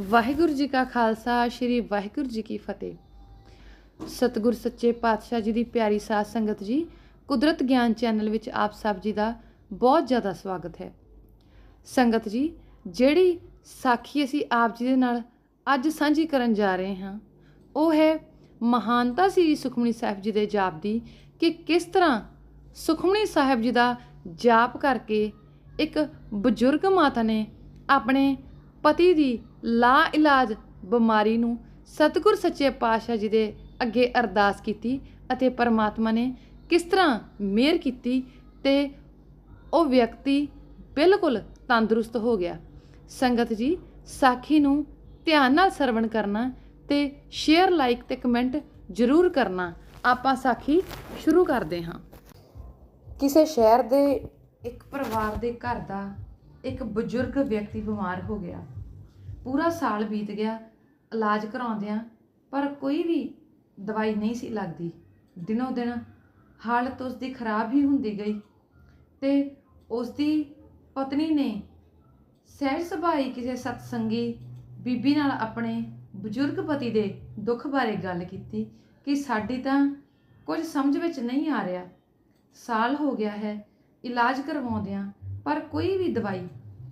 ਵਾਹਿਗੁਰੂ ਜੀ ਕਾ ਖਾਲਸਾ, ਸ੍ਰੀ ਵਾਹਿਗੁਰੂ ਜੀ ਕੀ ਫਤਿਹ। ਸਤਿਗੁਰ ਸੱਚੇ ਪਾਤਸ਼ਾਹ ਜੀ ਦੀ ਪਿਆਰੀ ਸਾਧ ਸੰਗਤ ਜੀ, ਕੁਦਰਤ ਗਿਆਨ ਚੈਨਲ ਵਿੱਚ ਆਪ ਸਭ ਜੀ ਦਾ ਬਹੁਤ ਜ਼ਿਆਦਾ ਸਵਾਗਤ ਹੈ। ਸੰਗਤ ਜੀ, ਜਿਹੜੀ ਸਾਖੀ ਅਸੀਂ ਆਪ ਜੀ ਦੇ ਨਾਲ ਅੱਜ ਸਾਂਝੀ ਕਰਨ ਜਾ ਰਹੇ ਹਾਂ, ਉਹ ਹੈ ਮਹਾਨਤਾ ਸ੍ਰੀ ਸੁਖਮਨੀ ਸਾਹਿਬ ਜੀ ਦੇ ਜਾਪ ਦੀ ਕਿ ਕਿਸ ਤਰ੍ਹਾਂ ਸੁਖਮਨੀ ਸਾਹਿਬ ਜੀ ਦਾ ਜਾਪ ਕਰਕੇ ਇੱਕ ਬਜ਼ੁਰਗ ਮਾਤਾ ਨੇ ਆਪਣੇ ਪਤੀ ਦੀ ਲਾ ਇਲਾਜ ਬਿਮਾਰੀ ਨੂੰ ਸਤਿਗੁਰ ਸੱਚੇ ਪਾਤਸ਼ਾਹ ਜੀ ਦੇ ਅੱਗੇ ਅਰਦਾਸ ਕੀਤੀ ਅਤੇ ਪਰਮਾਤਮਾ ਨੇ ਕਿਸ ਤਰ੍ਹਾਂ ਮਿਹਰ ਕੀਤੀ ਤੇ ਉਹ ਵਿਅਕਤੀ ਬਿਲਕੁਲ ਤੰਦਰੁਸਤ ਹੋ ਗਿਆ। ਸੰਗਤ ਜੀ, ਸਾਖੀ ਨੂੰ ਧਿਆਨ ਨਾਲ ਸਰਵਣ ਕਰਨਾ ਤੇ ਸ਼ੇਅਰ, ਲਾਈਕ ਤੇ ਕਮੈਂਟ ਜ਼ਰੂਰ ਕਰਨਾ। ਆਪਾਂ ਸਾਖੀ ਸ਼ੁਰੂ ਕਰਦੇ ਹਾਂ। ਕਿਸੇ ਸ਼ਹਿਰ ਦੇ ਇੱਕ ਪਰਿਵਾਰ ਦੇ ਘਰ ਦਾ ਇੱਕ ਬਜ਼ੁਰਗ ਵਿਅਕਤੀ ਬਿਮਾਰ ਹੋ ਗਿਆ। ਪੂਰਾ ਸਾਲ ਬੀਤ ਗਿਆ, ਇਲਾਜ ਕਰਾਉਂਦਿਆਂ, ਪਰ ਕੋਈ ਵੀ ਦਵਾਈ ਨਹੀਂ ਸੀ ਲੱਗਦੀ। ਦਿਨੋਂ ਦਿਨ ਹਾਲਤ ਉਸ ਦੀ ਖਰਾਬ ਹੀ ਹੁੰਦੀ ਗਈ ਤੇ ਉਸ ਦੀ ਪਤਨੀ ਨੇ ਸਹਿਜ ਸੁਭਾਈ ਕਿਸੇ ਸਤਸੰਗੀ ਬੀਬੀ ਨਾਲ ਆਪਣੇ ਬਜ਼ੁਰਗ ਪਤੀ ਦੇ ਦੁੱਖ ਬਾਰੇ ਗੱਲ ਕੀਤੀ ਕਿ ਸਾਡੀ ਤਾਂ ਕੁਝ ਸਮਝ ਵਿੱਚ ਨਹੀਂ ਆ ਰਿਹਾ। ਸਾਲ ਹੋ ਗਿਆ ਹੈ ਇਲਾਜ ਕਰਵਾਉਂਦਿਆਂ, ਪਰ ਕੋਈ ਵੀ ਦਵਾਈ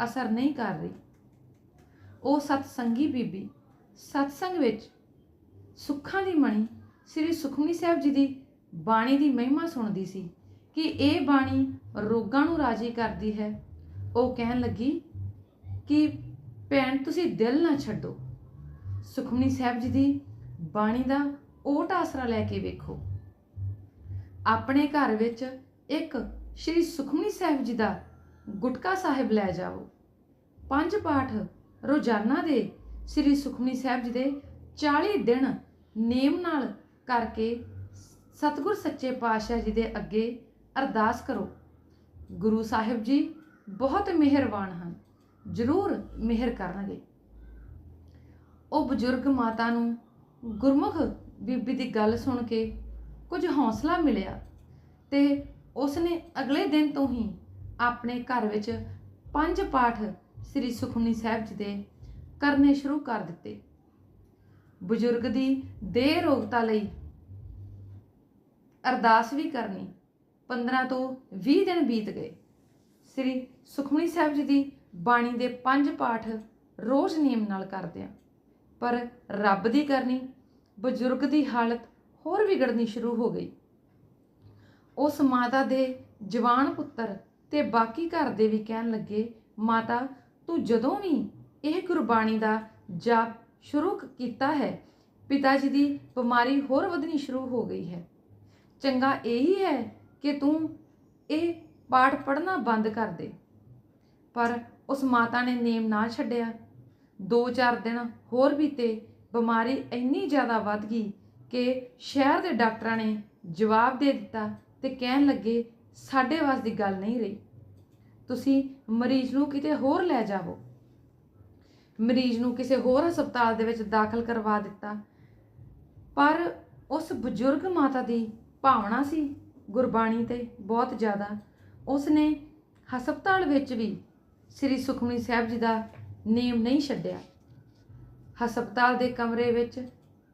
ਅਸਰ ਨਹੀਂ ਕਰ ਰਹੀ। ਉਹ ਸਤਸੰਗੀ ਬੀਬੀ। ਸਤਸੰਗ ਵਿੱਚ ਸੁੱਖਾਂ ਦੀ ਮਣੀ ਸ੍ਰੀ ਸੁਖਮਨੀ ਸਾਹਿਬ ਜੀ ਦੀ ਬਾਣੀ ਦੀ ਮਹਿਮਾ ਸੁਣਦੀ ਸੀ ਕਿ ਇਹ ਬਾਣੀ ਰੋਗਾਂ ਨੂੰ ਰਾਜੀ ਕਰਦੀ ਹੈ। ਉਹ ਕਹਿਣ ਲੱਗੀ ਕਿ ਭੈਣ, ਤੁਸੀਂ ਦਿਲ ਨਾ ਛੱਡੋ। ਸੁਖਮਨੀ ਸਾਹਿਬ ਜੀ ਦੀ ਬਾਣੀ ਦਾ ਓਟ ਆਸਰਾ ਲੈ ਕੇ ਵੇਖੋ। ਆਪਣੇ ਘਰ ਵਿੱਚ ਇੱਕ ਸ੍ਰੀ ਸੁਖਮਨੀ ਸਾਹਿਬ ਜੀ ਦਾ ਗੁਟਕਾ ਸਾਹਿਬ ਲੈ ਜਾਓ ਪੰਜ ਪਾਠ ਰੋਜ਼ਾਨਾ ਦੇ ਸ੍ਰੀ ਸੁਖਮਨੀ ਸਾਹਿਬ ਜੀ ਦੇ 40 ਦਿਨ ਨੇਮ ਨਾਲ ਕਰਕੇ ਸਤਿਗੁਰ ਸੱਚੇ ਪਾਤਸ਼ਾਹ ਜੀ ਦੇ ਅੱਗੇ ਅਰਦਾਸ ਕਰੋ। ਗੁਰੂ ਸਾਹਿਬ ਜੀ ਬਹੁਤ ਮਿਹਰਬਾਨ ਹਨ, ਜ਼ਰੂਰ ਮਿਹਰ ਕਰਨਗੇ। ਉਹ ਬਜ਼ੁਰਗ ਮਾਤਾ ਨੂੰ ਗੁਰਮੁਖ ਬੀਬੀ ਦੀ ਗੱਲ ਸੁਣ ਕੇ ਕੁਝ ਹੌਸਲਾ ਮਿਲਿਆ ਤੇ ਉਸ ਨੇ ਅਗਲੇ ਦਿਨ ਤੋਂ ਹੀ ਆਪਣੇ ਘਰ ਵਿੱਚ ਪੰਜ ਪਾਠ ਸ੍ਰੀ ਸੁਖਮਨੀ ਸਾਹਿਬ ਜੀ ਦੇ ਕਰਨੇ ਸ਼ੁਰੂ ਕਰ ਦਿੱਤੇ। ਬਜ਼ੁਰਗ ਦੀ ਦੇਹ ਰੋਗਤਾ ਲਈ ਅਰਦਾਸ ਵੀ ਕਰਨੀ। 15 ਤੋਂ 20 ਦਿਨ ਬੀਤ ਗਏ। ਸ੍ਰੀ ਸੁਖਮਨੀ ਸਾਹਿਬ ਜੀ ਦੀ ਬਾਣੀ ਦੇ ਪੰਜ ਪਾਠ ਰੋਜ਼ ਨਿਯਮ ਨਾਲ ਕਰਦੇ ਆ। ਪਰ ਰੱਬ ਦੀ ਕਰਨੀ, ਬਜ਼ੁਰਗ ਦੀ ਹਾਲਤ ਹੋਰ ਵਿਗੜਨੀ ਸ਼ੁਰੂ ਹੋ ਗਈ। ਉਸ ਮਾਤਾ ਦੇ ਜਵਾਨ ਪੁੱਤਰ ਤੇ ਬਾਕੀ ਘਰ ਦੇ ਵੀ ਕਹਿਣ ਲੱਗੇ, ਮਾਤਾ ਤੂੰ ਜਦੋਂ ਵੀ ਇਹ ਗੁਰਬਾਣੀ ਦਾ ਜਾਪ ਸ਼ੁਰੂ ਕੀਤਾ ਹੈ, ਪਿਤਾ ਜੀ ਦੀ ਬਿਮਾਰੀ ਹੋਰ ਵਧਣੀ ਸ਼ੁਰੂ ਹੋ ਗਈ ਹੈ। ਚੰਗਾ ਇਹੀ ਹੈ ਕਿ ਤੂੰ ਇਹ ਪਾਠ ਪੜ੍ਹਨਾ ਬੰਦ ਕਰ ਦੇ। ਪਰ ਉਸ ਮਾਤਾ ਨੇ ਨੇਮ ਨਾ ਛੱਡਿਆ। 2-4 ਦਿਨ ਹੋਰ ਬੀਤੇ, ਬਿਮਾਰੀ ਇੰਨੀ ਜ਼ਿਆਦਾ ਵੱਧ ਗਈ ਕਿ ਸ਼ਹਿਰ ਦੇ ਡਾਕਟਰਾਂ ਨੇ ਜਵਾਬ ਦੇ ਦਿੱਤਾ ਤੇ ਕਹਿਣ ਲੱਗੇ, ਸਾਡੇ ਵਾਸ ਦੀ ਗੱਲ ਨਹੀਂ ਰਹੀ। ਤੁਸੀਂ ਮਰੀਜ਼ ਨੂੰ ਕਿਤੇ ਹੋਰ ਲੈ ਜਾਵੋ। ਮਰੀਜ਼ ਨੂੰ ਕਿਸੇ ਹੋਰ ਹਸਪਤਾਲ ਦੇ ਵਿੱਚ ਦਾਖਲ ਕਰਵਾ ਦਿੱਤਾ। ਪਰ ਉਸ ਬਜ਼ੁਰਗ ਮਾਤਾ ਦੀ ਭਾਵਨਾ ਸੀ ਗੁਰਬਾਣੀ ਤੇ ਬਹੁਤ ਜ਼ਿਆਦਾ। ਉਸ ਨੇ ਹਸਪਤਾਲ ਵਿੱਚ ਵੀ ਸ੍ਰੀ ਸੁਖਮਨੀ ਸਾਹਿਬ ਜੀ ਦਾ ਨੇਮ ਨਹੀਂ ਛੱਡਿਆ। ਹਸਪਤਾਲ ਦੇ ਕਮਰੇ ਵਿੱਚ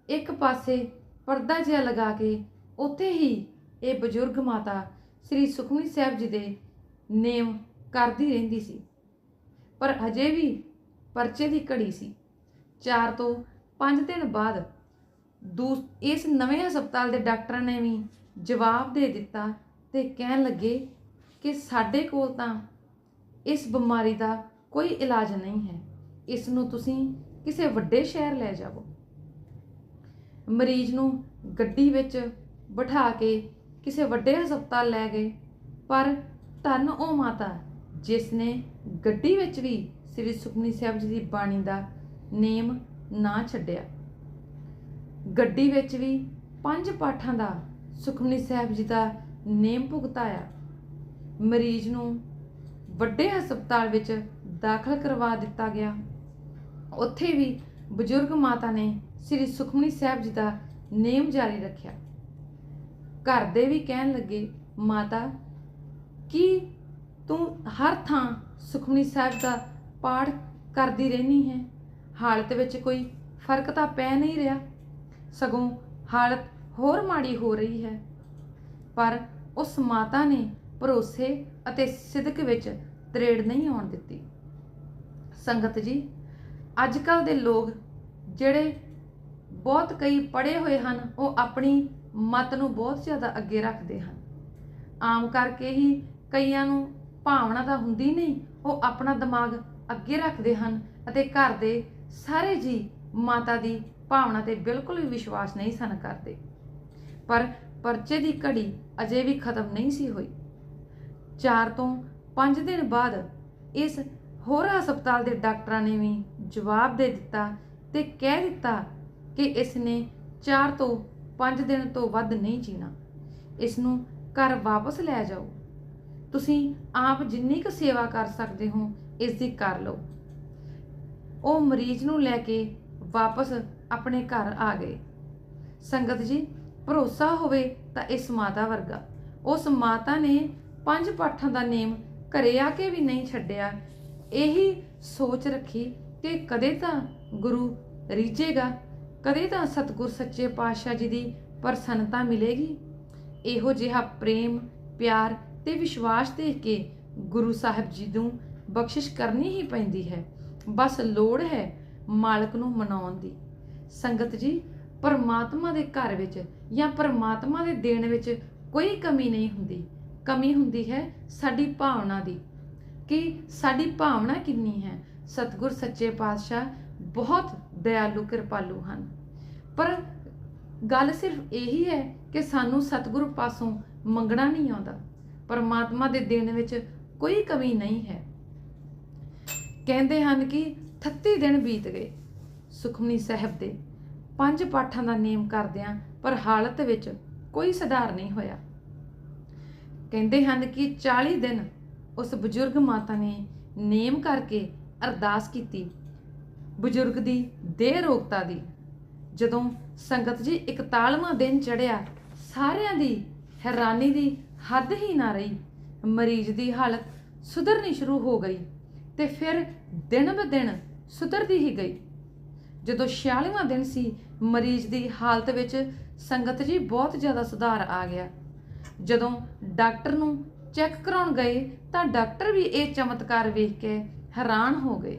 ਇੱਕ ਪਾਸੇ ਪਰਦਾ ਜਿਹਾ ਲਗਾ ਕੇ ਉੱਥੇ ਹੀ ਇਹ ਬਜ਼ੁਰਗ ਮਾਤਾ ਸ੍ਰੀ ਸੁਖਮਨੀ ਸਾਹਿਬ ਜੀ ਦੇ ਨੇਮ ਕਰਦੀ ਰਹਿੰਦੀ ਸੀ। ਪਰ ਅਜੇ ਵੀ ਪਰਚੇ ਦੀ ਘੜੀ ਸੀ। 4 ਤੋਂ 5 ਦਿਨ ਬਾਅਦ ਦੂਸ, ਇਸ ਨਵੇਂ ਹਸਪਤਾਲ ਦੇ ਡਾਕਟਰਾਂ ਨੇ ਵੀ ਜਵਾਬ ਦੇ ਦਿੱਤਾ ਤੇ ਕਹਿਣ ਲੱਗੇ ਕਿ ਸਾਡੇ ਕੋਲ ਤਾਂ ਇਸ ਬਿਮਾਰੀ ਦਾ ਕੋਈ ਇਲਾਜ ਨਹੀਂ ਹੈ। ਇਸ ਨੂੰ ਤੁਸੀਂ ਕਿਸੇ ਵੱਡੇ ਸ਼ਹਿਰ ਲੈ ਜਾਵੋ। ਮਰੀਜ਼ ਨੂੰ ਗੱਡੀ ਵਿੱਚ ਬਿਠਾ ਕੇ ਕਿਸੇ ਵੱਡੇ ਹਸਪਤਾਲ ਲੈ ਗਏ, ਪਰ ਧੰਨ ਉਹ ਮਾਤਾ ਜਿਸ ਨੇ ਗੱਡੀ ਵਿੱਚ ਵੀ ਸ੍ਰੀ ਸੁਖਮਨੀ ਸਾਹਿਬ ਜੀ ਦੀ ਬਾਣੀ ਦਾ ਨੇਮ ਨਾ ਛੱਡਿਆ, ਗੱਡੀ ਵਿੱਚ ਵੀ ਪੰਜ ਪਾਠਾਂ ਦਾ ਸੁਖਮਨੀ ਸਾਹਿਬ ਜੀ ਦਾ ਨੇਮ ਭੁਗਤਾਇਆ, ਮਰੀਜ਼ ਨੂੰ ਵੱਡੇ ਹਸਪਤਾਲ ਵਿੱਚ ਦਾਖਲ ਕਰਵਾ ਦਿੱਤਾ ਗਿਆ। ਉੱਥੇ ਵੀ ਬਜ਼ੁਰਗ ਮਾਤਾ ਨੇ ਸ੍ਰੀ ਸੁਖਮਨੀ ਸਾਹਿਬ ਜੀ ਦਾ ਨੇਮ ਜਾਰੀ ਰੱਖਿਆ। ਘਰ ਦੇ ਵੀ ਕਹਿਣ ਲੱਗੇ, ਮਾਤਾ, ਕੀ ਤੂੰ ਹਰ ਥਾਂ ਸੁਖਮਨੀ ਸਾਹਿਬ ਦਾ ਪਾਠ ਕਰਦੀ ਰਹਿਣੀ ਹੈ। ਹਾਲਤ ਵਿੱਚ ਕੋਈ ਫ਼ਰਕ ਤਾਂ ਪੈ ਨਹੀਂ ਰਿਹਾ। ਸਗੋਂ ਹਾਲਤ ਹੋਰ ਮਾੜੀ ਹੋ ਰਹੀ ਹੈ। ਪਰ ਉਸ ਮਾਤਾ ਨੇ ਭਰੋਸੇ ਅਤੇ ਸਿਦਕ ਵਿੱਚ ਤਰੇੜ ਨਹੀਂ ਆਉਣ ਦਿੱਤੀ। ਸੰਗਤ ਜੀ ਅੱਜ ਕੱਲ ਦੇ ਲੋਕ ਜਿਹੜੇ ਬਹੁਤ ਕਈ ਪੜ੍ਹੇ ਹੋਏ ਹਨ, ਉਹ ਆਪਣੀ ਮਤ ਨੂੰ ਬਹੁਤ ਜ਼ਿਆਦਾ ਅੱਗੇ ਰੱਖਦੇ ਹਨ। ਆਮ ਕਰਕੇ ਹੀ ਕਈਆਂ ਨੂੰ ਭਾਵਨਾ ਤਾਂ ਹੁੰਦੀ ਨਹੀਂ, ਉਹ ਆਪਣਾ ਦਿਮਾਗ ਅੱਗੇ ਰੱਖਦੇ ਹਨ ਅਤੇ ਘਰ ਦੇ ਸਾਰੇ ਜੀ ਮਾਤਾ ਦੀ ਭਾਵਨਾ ਤੇ ਬਿਲਕੁਲ ਵੀ ਵਿਸ਼ਵਾਸ ਨਹੀਂ ਸਨ ਕਰਦੇ। ਪਰ ਪਰਚੇ ਦੀ ਘੜੀ ਅਜੇ ਵੀ ਖਤਮ ਨਹੀਂ ਸੀ ਹੋਈ। 4 ਤੋਂ 5 ਦਿਨ ਬਾਅਦ ਇਸ ਹੋਰ ਹਸਪਤਾਲ ਦੇ ਡਾਕਟਰਾਂ ਨੇ ਵੀ ਜਵਾਬ ਦੇ ਦਿੱਤਾ ਤੇ ਕਹਿ ਦਿੱਤਾ ਕਿ ਇਸ ਨੇ 4 ਤੋਂ 5 ਦਿਨ ਤੋਂ ਵੱਧ ਨਹੀਂ ਜੀਣਾ। ਇਸ ਨੂੰ ਘਰ ਵਾਪਸ ਲੈ ਜਾਓ। ਤੁਸੀਂ ਆਪ ਜਿੰਨੀ ਕੁ ਸੇਵਾ ਕਰ ਸਕਦੇ ਹੋ, ਇਸ ਦੀ ਕਰ ਲਓ। ਉਹ ਮਰੀਜ਼ ਨੂੰ ਲੈ ਕੇ ਵਾਪਸ ਆਪਣੇ ਘਰ ਆ ਗਏ। ਸੰਗਤ ਜੀ, ਭਰੋਸਾ ਹੋਵੇ ਤਾਂ ਇਸ ਮਾਤਾ ਵਰਗਾ। ਉਸ ਮਾਤਾ ਨੇ ਪੰਜ ਪਾਠਾਂ ਦਾ ਨੇਮ ਘਰੇ ਆ ਕੇ ਵੀ ਨਹੀਂ ਛੱਡਿਆ। ਇਹੀ ਸੋਚ ਰੱਖੀ ਕਿ ਕਦੇ ਤਾਂ ਗੁਰੂ ਰੀਝੇਗਾ, ਕਦੇ ਤਾਂ ਸਤਿਗੁਰ ਸੱਚੇ ਪਾਤਸ਼ਾਹ ਜੀ ਦੀ ਪ੍ਰਸੰਨਤਾ ਮਿਲੇਗੀ। ਇਹੋ ਜਿਹਾ ਪ੍ਰੇਮ, ਪਿਆਰ ਤੇ ਵਿਸ਼ਵਾਸ ਦੇਖ ਕੇ ਗੁਰੂ ਸਾਹਿਬ ਜੀ ਨੂੰ ਬਖਸ਼ਿਸ਼ ਕਰਨੀ ਹੀ ਪੈਂਦੀ ਹੈ। ਬਸ ਲੋੜ ਹੈ ਮਾਲਕ ਨੂੰ ਮਨਾਉਣ ਦੀ। ਸੰਗਤ ਜੀ, ਪਰਮਾਤਮਾ ਦੇ ਘਰ ਵਿੱਚ ਜਾਂ ਪਰਮਾਤਮਾ ਦੇ ਦੇਣ ਵਿੱਚ ਕੋਈ ਕਮੀ ਨਹੀਂ ਹੁੰਦੀ। ਕਮੀ ਹੁੰਦੀ ਹੈ ਸਾਡੀ ਭਾਵਨਾ ਦੀ। ਕਿ ਸਾਡੀ ਭਾਵਨਾ ਕਿੰਨੀ ਹੈ? ਸਤਿਗੁਰ ਸੱਚੇ ਪਾਤਸ਼ਾਹ ਬਹੁਤ ਦਇਆਲੂ, ਕਿਰਪਾਲੂ ਹਨ। ਪਰ ਗੱਲ ਸਿਰਫ ਇਹੀ ਹੈ ਕਿ ਸਾਨੂੰ ਸਤਿਗੁਰੂ ਪਾਸੋਂ ਮੰਗਣਾ ਨਹੀਂ ਆਉਂਦਾ। ਪਰਮਾਤਮਾ ਦੇ ਦੇਣ ਵਿੱਚ ਕੋਈ ਕਮੀ ਨਹੀਂ ਹੈ। ਕਹਿੰਦੇ ਹਨ ਕਿ 38 ਦਿਨ ਬੀਤ ਗਏ। ਸੁਖਮਨੀ ਸਾਹਿਬ ਦੇ ਪੰਜ ਪਾਠਾਂ ਦਾ ਨੇਮ ਕਰਦਿਆਂ ਪਰ ਹਾਲਤ ਵਿੱਚ ਕੋਈ ਸੁਧਾਰ ਨਹੀਂ ਹੋਇਆ। ਕਹਿੰਦੇ ਹਨ ਕਿ 40 ਦਿਨ ਉਸ ਬਜ਼ੁਰਗ ਮਾਤਾ ਨੇ ਨੇਮ ਕਰਕੇ ਅਰਦਾਸ ਕੀਤੀ। ਬਜ਼ੁਰਗ ਦੀ ਦੇਹ ਰੋਗਤਾ ਦੀ। ਜਦੋਂ ਸੰਗਤ ਜੀ 41ਵਾਂ ਦਿਨ ਚੜਿਆ ਸਾਰਿਆਂ ਦੀ ਹੈਰਾਨੀ ਦੀ ਹੱਦ ਹੀ ਨਾ ਰਹੀ। ਮਰੀਜ਼ ਦੀ ਹਾਲਤ ਸੁਧਰਨੀ ਸ਼ੁਰੂ ਹੋ ਗਈ ਤੇ ਫਿਰ ਦਿਨ ਬ ਦਿਨ ਸੁਧਰਦੀ ਹੀ ਗਈ। ਜਦੋਂ 46ਵਾਂ ਦਿਨ ਸੀ, ਮਰੀਜ਼ ਦੀ ਹਾਲਤ ਵਿੱਚ ਸੰਗਤ ਜੀ ਬਹੁਤ ਜ਼ਿਆਦਾ ਸੁਧਾਰ ਆ ਗਿਆ। ਜਦੋਂ ਡਾਕਟਰ ਨੂੰ ਚੈੱਕ ਕਰਾਉਣ ਗਏ ਤਾਂ ਡਾਕਟਰ ਵੀ ਇਹ ਚਮਤਕਾਰ ਵੇਖ ਕੇ ਹੈਰਾਨ ਹੋ ਗਏ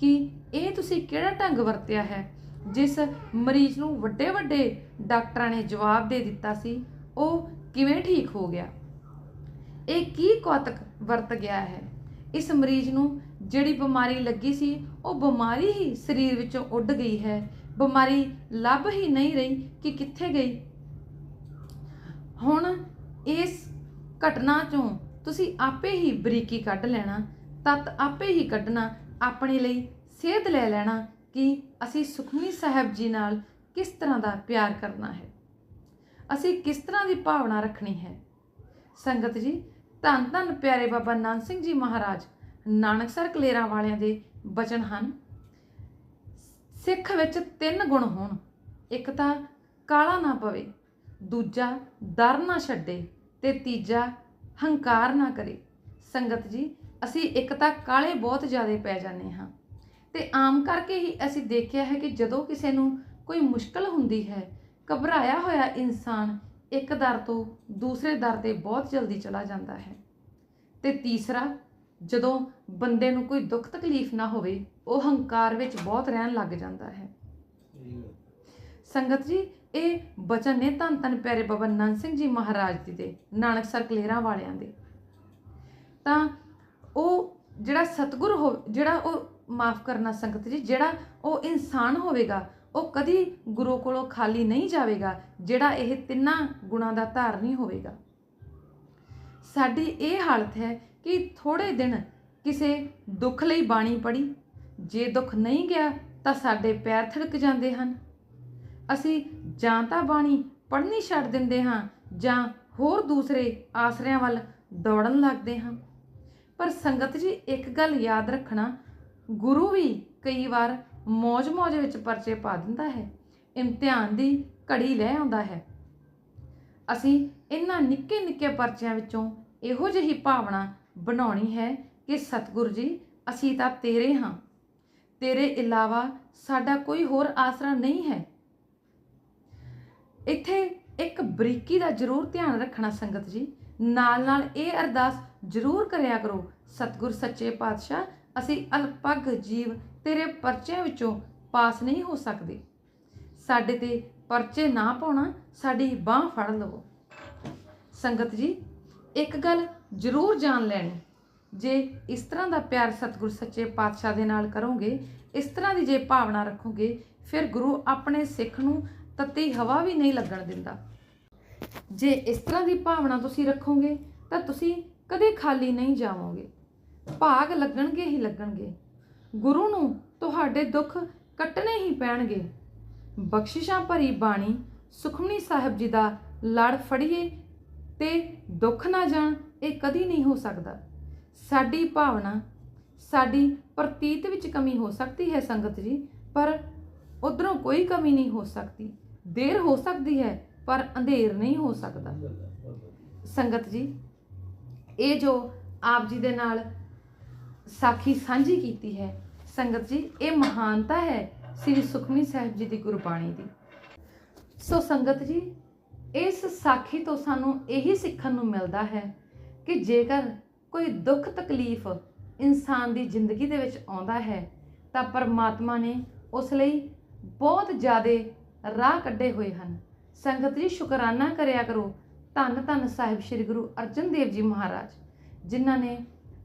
ਕਿ ਇਹ ਤੁਸੀਂ ਕਿਹੜਾ ਢੰਗ ਵਰਤਿਆ ਹੈ? ਜਿਸ ਮਰੀਜ਼ ਨੂੰ ਵੱਡੇ ਵੱਡੇ ਡਾਕਟਰਾਂ ਨੇ ਜਵਾਬ ਦੇ ਦਿੱਤਾ ਸੀ, ਉਹ ਕਿਵੇਂ ਠੀਕ ਹੋ ਗਿਆ? ਇਹ ਕੀ ਕੌਤਕ ਵਰਤ ਗਿਆ ਹੈ? ਇਸ ਮਰੀਜ਼ ਨੂੰ ਜਿਹੜੀ ਬਿਮਾਰੀ ਲੱਗੀ ਸੀ, ਉਹ ਬਿਮਾਰੀ ਹੀ ਸਰੀਰ ਵਿੱਚੋਂ ਉੱਡ ਗਈ ਹੈ। ਬਿਮਾਰੀ ਲੱਭ ਹੀ ਨਹੀਂ ਰਹੀ ਕਿ ਕਿੱਥੇ ਗਈ। ਹੁਣ ਇਸ ਘਟਨਾ ਚੋਂ ਤੁਸੀਂ ਆਪੇ ਹੀ ਬਰੀਕੀ ਕੱਢ ਲੈਣਾ, ਤਤ ਆਪੇ ਹੀ ਕੱਢਣਾ, ਆਪਣੇ ਲਈ ਸੇਧ ਲੈ ਲੈਣਾ ਕਿ ਅਸੀਂ ਸੁਖਮਨੀ ਸਾਹਿਬ ਜੀ ਨਾਲ ਕਿਸ ਤਰ੍ਹਾਂ ਦਾ ਪਿਆਰ ਕਰਨਾ ਹੈ। ਅਸੀਂ ਕਿਸ ਤਰ੍ਹਾਂ ਦੀ ਭਾਵਨਾ ਰੱਖਣੀ ਹੈ? ਸੰਗਤ ਜੀ ਧੰਨ ਧੰਨ ਪਿਆਰੇ ਬਾਬਾ ਨਾਨਕ ਸਿੰਘ ਜੀ ਮਹਾਰਾਜ। ਨਾਨਕਸਰ ਕਲੇਰਾਂ ਵਾਲਿਆਂ ਦੇ ਬਚਨ ਹਨ। ਸਿੱਖ ਵਿੱਚ ਤਿੰਨ ਗੁਣ ਹੋਣ। ਇੱਕ ਤਾਂ ਕਾਲਾ ਨਾ ਪਵੇ, ਦੂਜਾ ਦਰ ਨਾ ਛੱਡੇ ਤੇ ਤੀਜਾ ਹੰਕਾਰ ਨਾ ਕਰੇ। ਸੰਗਤ ਜੀ, ਅਸੀਂ ਇੱਕ ਤਾਂ ਕਾਲੇ ਬਹੁਤ ਜ਼ਿਆਦਾ ਪੈ ਜਾਂਦੇ ਹਾਂ ਤੇ ਆਮ ਕਰਕੇ ਹੀ ਅਸੀਂ ਦੇਖਿਆ ਹੈ ਕਿ ਜਦੋਂ ਕਿਸੇ ਨੂੰ ਕੋਈ ਮੁਸ਼ਕਲ ਹੁੰਦੀ ਹੈ, ਘਬਰਾਇਆ ਹੋਇਆ ਇਨਸਾਨ ਇੱਕ ਦਰ ਤੋਂ ਦੂਸਰੇ ਦਰ ਤੇ ਬਹੁਤ ਜਲਦੀ ਚਲਾ ਜਾਂਦਾ ਹੈ। ਤੇ ਤੀਸਰਾ, ਜਦੋਂ ਬੰਦੇ ਨੂੰ ਕੋਈ ਦੁੱਖ ਤਕਲੀਫ ਨਾ ਹੋਵੇ, ਉਹ ਹੰਕਾਰ ਵਿੱਚ ਬਹੁਤ ਰਹਿਣ ਲੱਗ ਜਾਂਦਾ ਹੈ। ਸੰਗਤ ਜੀ, ਇਹ ਬਚਨ ਨੇ ਧੰਨ ਧੰਨ ਪਿਆਰੇ ਬਾਬਾ ਨੰਦ ਸਿੰਘ ਜੀ ਮਹਾਰਾਜ ਜੀ ਦੇ ਨਾਨਕਸਰ ਕਲੇਰਾਂ ਵਾਲਿਆਂ ਦੇ। ਤਾਂ ਉਹ ਜਿਹੜਾ ਸਤਿਗੁਰ ਹੋ, ਜਿਹੜਾ ਉਹ ਮਾਫ ਕਰਨਾ ਸੰਗਤ ਜੀ, ਜਿਹੜਾ ਉਹ ਇਨਸਾਨ ਹੋਵੇਗਾ ਉਹ ਕਦੀ ਗੁਰੂ ਕੋਲੋਂ ਖਾਲੀ ਨਹੀਂ ਜਾਵੇਗਾ, ਜਿਹੜਾ ਇਹ ਤਿੰਨਾਂ ਗੁਣਾਂ ਦਾ ਧਾਰਨੀ ਹੋਵੇਗਾ। ਸਾਡੀ ਇਹ ਹਾਲਤ ਹੈ ਕਿ ਥੋੜੇ ਦਿਨ ਕਿਸੇ ਦੁੱਖ ਲਈ ਬਾਣੀ ਪੜੀ ਜੇ ਦੁੱਖ ਨਹੀਂ ਗਿਆ, ਤਾਂ ਸਾਡੇ ਪੈਰ ਥੜਕ ਜਾਂਦੇ ਹਨ। ਅਸੀਂ ਜਾਂ ਤਾਂ ਬਾਣੀ ਪੜ੍ਹਨੀ ਛੱਡ ਦਿੰਦੇ ਹਾਂ, ਜਾਂ ਹੋਰ ਦੂਸਰੇ ਆਸਰਿਆਂ ਵੱਲ ਦੌੜਨ ਲੱਗਦੇ ਹਾਂ। ਪਰ ਸੰਗਤ ਜੀ, ਇੱਕ ਗੱਲ ਯਾਦ ਰੱਖਣਾ, ਗੁਰੂ ਵੀ ਕਈ ਵਾਰ ਮੌਜ-ਮੌਜ ਵਿੱਚ ਪਰਚੇ ਪਾ ਦਿੰਦਾ ਹੈ। ਇਮਤਿਹਾਨ ਦੀ ਘੜੀ ਲੈ ਆਉਂਦਾ ਹੈ। ਅਸੀਂ ਇਹਨਾਂ ਨਿੱਕੇ-ਨਿੱਕੇ ਪਰਚਿਆਂ ਵਿੱਚੋਂ ਇਹੋ ਜਿਹੀ ਭਾਵਨਾ ਬਣਾਉਣੀ ਹੈ ਕਿ ਸਤਿਗੁਰੂ ਜੀ, ਅਸੀਂ ਤਾਂ ਤੇਰੇ ਹਾਂ। ਤੇਰੇ ਇਲਾਵਾ ਸਾਡਾ ਕੋਈ ਹੋਰ ਆਸਰਾ ਨਹੀਂ ਹੈ। ਇੱਥੇ ਇੱਕ ਬਰੀਕੀ ਦਾ ਜ਼ਰੂਰ ਧਿਆਨ ਰੱਖਣਾ ਸੰਗਤ ਜੀ। ਨਾਲ ਨਾਲ ਇਹ ਅਰਦਾਸ ਜ਼ਰੂਰ ਕਰਿਆ ਕਰੋ, ਸਤਿਗੁਰ ਸੱਚੇ ਪਾਤਸ਼ਾਹ ਅਸੀਂ ਅਲਪੱਗ ਜੀਵ ਤੇਰੇ ਪਰਚਿਆਂ ਵਿੱਚੋਂ ਪਾਸ ਨਹੀਂ ਹੋ ਸਕਦੇ। ਸਾਡੇ ਤੇ ਪਰਚੇ ਨਾ ਪਾਉਣਾ ਸਾਡੀ ਬਾਹ ਫੜ ਲਵੋ। ਸੰਗਤ ਜੀ, ਇੱਕ ਗੱਲ ਜ਼ਰੂਰ ਜਾਣ ਲੈਣੀ। ਜੇ ਇਸ ਤਰ੍ਹਾਂ ਦਾ ਪਿਆਰ ਸਤਿਗੁਰ ਸੱਚੇ ਪਾਤਸ਼ਾਹ ਦੇ ਨਾਲ ਕਰੋਗੇ, ਇਸ ਤਰ੍ਹਾਂ ਦੀ ਜੇ ਭਾਵਨਾ ਰੱਖੋਗੇ, ਫਿਰ ਗੁਰੂ ਆਪਣੇ ਸਿੱਖ ਨੂੰ ਤੱਤੀ ਹਵਾ ਵੀ ਨਹੀਂ ਲੱਗਣ ਦਿੰਦਾ। ਜੇ ਇਸ ਤਰ੍ਹਾਂ ਦੀ ਭਾਵਨਾ ਤੁਸੀਂ ਰੱਖੋਗੇ, ਤਾਂ ਤੁਸੀਂ ਕਦੇ ਖਾਲੀ ਨਹੀਂ ਜਾਵੋਗੇ। ਭਾਗ ਲੱਗਣਗੇ ਹੀ ਲੱਗਣਗੇ। ਗੁਰੂ ਨੂੰ ਤੁਹਾਡੇ ਦੁੱਖ ਕੱਟਣੇ ਹੀ ਪੈਣਗੇ। ਬਖਸ਼ਿਸ਼ਾਂ ਭਰੀ ਬਾਣੀ ਸੁਖਮਨੀ ਸਾਹਿਬ ਜੀ ਦਾ ਲੜ ਫੜੀਏ ਤੇ ਦੁੱਖ ਨਾ ਜਾਣ, ਇਹ ਕਦੀ ਨਹੀਂ ਹੋ ਸਕਦਾ। ਸਾਡੀ ਭਾਵਨਾ, ਸਾਡੀ ਪ੍ਰਤੀਤ ਵਿੱਚ ਕਮੀ ਹੋ ਸਕਦੀ ਹੈ ਸੰਗਤ ਜੀ, ਪਰ ਉਧਰੋਂ ਕੋਈ ਕਮੀ ਨਹੀਂ ਹੋ ਸਕਦੀ। ਦੇਰ ਹੋ ਸਕਦੀ ਹੈ, ਪਰ ਅੰਧੇਰ ਨਹੀਂ ਹੋ ਸਕਦਾ। ਸੰਗਤ ਜੀ, ਇਹ ਜੋ ਆਪ ਜੀ ਦੇ ਨਾਲ ਸਾਖੀ ਸਾਂਝੀ ਕੀਤੀ ਹੈ। ਸੰਗਤ ਜੀ, ਇਹ ਮਹਾਨਤਾ ਹੈ ਸ੍ਰੀ ਸੁਖਮਨੀ ਸਾਹਿਬ ਜੀ ਦੀ ਗੁਰਬਾਣੀ ਦੀ। ਸੋ ਸੰਗਤ ਜੀ, ਇਸ ਸਾਖੀ ਤੋਂ ਸਾਨੂੰ ਇਹੀ ਸਿੱਖਣ ਨੂੰ ਮਿਲਦਾ ਹੈ ਕਿ ਜੇਕਰ ਕੋਈ ਦੁੱਖ ਤਕਲੀਫ ਇਨਸਾਨ ਦੀ ਜ਼ਿੰਦਗੀ ਦੇ ਵਿੱਚ ਆਉਂਦਾ ਹੈ, ਤਾਂ ਪਰਮਾਤਮਾ ਨੇ ਉਸ ਲਈ ਬਹੁਤ ਜ਼ਿਆਦਾ ਰਾਹ ਕੱਢੇ ਹੋਏ ਹਨ। ਸੰਗਤ ਜੀ, ਸ਼ੁਕਰਾਨਾ ਕਰਿਆ ਕਰੋ। ਧੰਨ ਧੰਨ ਸਾਹਿਬ ਸ੍ਰੀ ਗੁਰੂ ਅਰਜਨ ਦੇਵ ਜੀ ਮਹਾਰਾਜ, ਜਿਨ੍ਹਾਂ ਨੇ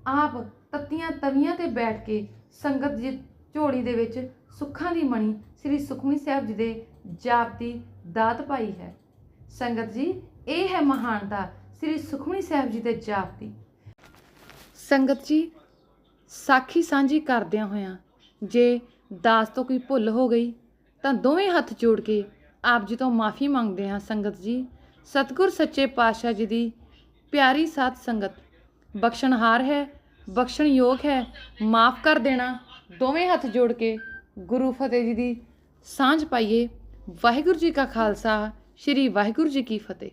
ਆਪ ਤੱਤੀਆਂ ਤਵੀਆਂ ਤੇ ਬੈਠ ਕੇ ਸੰਗਤ ਜੀ ਝੋਲੀ ਦੇ ਵਿੱਚ ਸੁੱਖਾਂ ਦੀ ਮਣੀ ਸ੍ਰੀ ਸੁਖਮਨੀ ਸਾਹਿਬ ਜੀ ਦੇ ਜਾਪ ਦੀ ਦਾਤ ਪਾਈ ਹੈ। ਸੰਗਤ ਜੀ, ਇਹ ਹੈ ਮਹਾਨਤਾ ਸ੍ਰੀ ਸੁਖਮਨੀ ਸਾਹਿਬ ਜੀ ਦੇ ਜਾਪ ਦੀ। ਸੰਗਤ ਜੀ, ਸਾਖੀ ਸਾਂਝੀ ਕਰਦਿਆਂ ਹੋਇਆਂ ਜੇ ਦਾਸ ਤੋਂ ਕੋਈ ਭੁੱਲ ਹੋ ਗਈ ਤਾਂ ਦੋਵੇਂ ਹੱਥ ਜੋੜ ਕੇ ਆਪ ਜੀ ਤੋਂ ਮਾਫੀ ਮੰਗਦੇ ਹਾਂ ਸੰਗਤ ਜੀ। ਸਤਿਗੁਰ ਸੱਚੇ ਪਾਤਸ਼ਾਹ ਜੀ ਦੀ ਪਿਆਰੀ ਸਾਧ ਸੰਗਤ ਬਖਸ਼ਣਹਾਰ ਹੈ। ਬਖਸ਼ਣਯੋਗ ਹੈ। ਮਾਫ ਕਰ ਦੇਣਾ। ਦੋਵੇਂ ਹੱਥ ਜੋੜ ਕੇ ਗੁਰੂ ਫਤਿਹ ਜੀ ਦੀ ਸਾਂਝ ਪਾਈਏ। ਵਾਹਿਗੁਰੂ ਜੀ ਕਾ ਖਾਲਸਾ, ਸ੍ਰੀ ਵਾਹਿਗੁਰੂ ਜੀ ਕੀ ਫਤਿਹ।